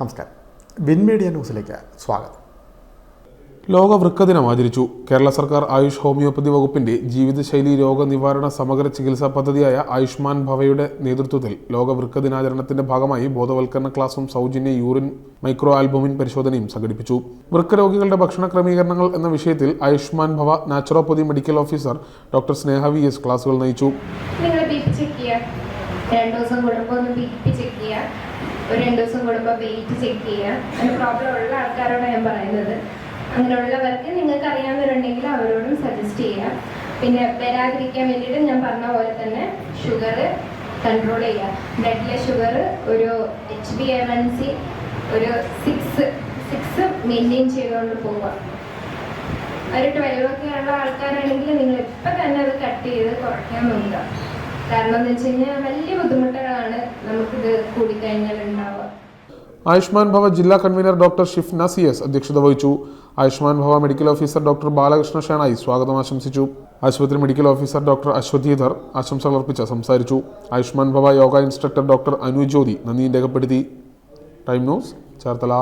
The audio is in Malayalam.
നമസ്കാരം. വിൻ മീഡിയ ന്യൂസിലേക്ക് സ്വാഗതം. ലോക വൃക്ക ദിനം ആചരിച്ചു. കേരള സർക്കാർ ആയുഷ് ഹോമിയോപ്പതി വകുപ്പിന്റെ ജീവിതശൈലി രോഗനിവാരണ സമഗ്ര ചികിത്സാ പദ്ധതിയായ ആയുഷ്മാൻ ഭവയുടെ നേതൃത്വത്തിൽ ലോക വൃക്ക ദിനാചരണത്തിന്റെ ഭാഗമായി ബോധവൽക്കരണ ക്ലാസും സൗജന്യ യൂറിൻ മൈക്രോ ആൽബുമിൻ പരിശോധനയും സംഘടിപ്പിച്ചു. വൃക്കരോഗികളുടെ ഭക്ഷണ ക്രമീകരണങ്ങൾ എന്ന വിഷയത്തിൽ Ayushman Bhav naturopathy medical officer doctor Sneha V S ക്ലാസുകൾ നയിച്ചു. രണ്ട് ദിവസം കൂടുമ്പോൾ ഒന്ന് ബി ചെക്ക് ചെയ്യുക ഒരു രണ്ടു ദിവസം കൂടുമ്പോൾ വെയിറ്റ് ചെക്ക് ചെയ്യുക അങ്ങനെ പ്രോബ്ലം ഉള്ള ആൾക്കാരോടാണ് ഞാൻ പറയുന്നത്. അങ്ങനെയുള്ളവർക്ക് നിങ്ങൾക്ക് അറിയാവുന്നവരുണ്ടെങ്കിൽ അവരോടും സജസ്റ്റ് ചെയ്യുക പിന്നെ വരാതിരിക്കാൻ വേണ്ടിയിട്ട് ഞാൻ പറഞ്ഞ പോലെ തന്നെ ഷുഗർ കൺട്രോൾ ചെയ്യുക ബ്ലഡിലെ ഷുഗർ ഒരു H B M N C ഒരു സിക്സ് സിക്സ് മെയിന്റെയിൻ ചെയ്തുകൊണ്ട് പോവുക ഒരു ട്വൽവ് ഒക്കെ ഉള്ള ആൾക്കാരാണെങ്കിൽ നിങ്ങൾ ഇപ്പം തന്നെ അത് കട്ട് ചെയ്ത് കുറയ്ക്കാൻ നോക്കുക. കാരണം കഴിഞ്ഞാൽ വലിയ ബുദ്ധിമുട്ടുകളാണ് നമുക്കിത് കൂടിക്കഴിഞ്ഞാൽ ഉണ്ടാവുക. ആയുഷ്മാൻ ഭവ ജില്ലാ convener doctor Shifna C S അധ്യക്ഷത വഹിച്ചു. Ayushman Bhav medical officer doctor Balakrishna Shenoy സ്വാഗതം ആശംസിച്ചു. ആശുപത്രി മെഡിക്കൽ ഓഫീസർ ഡോക്ടർ അശ്വതീധർ ആശംസകൾ അർപ്പിച്ച് സംസാരിച്ചു. ആയുഷ്മാൻ ഭവ യോഗ ഇൻസ്ട്രക്ടർ ഡോക്ടർ അനു ജ്യോതി നന്ദി രേഖപ്പെടുത്തി. Time news Cherthala.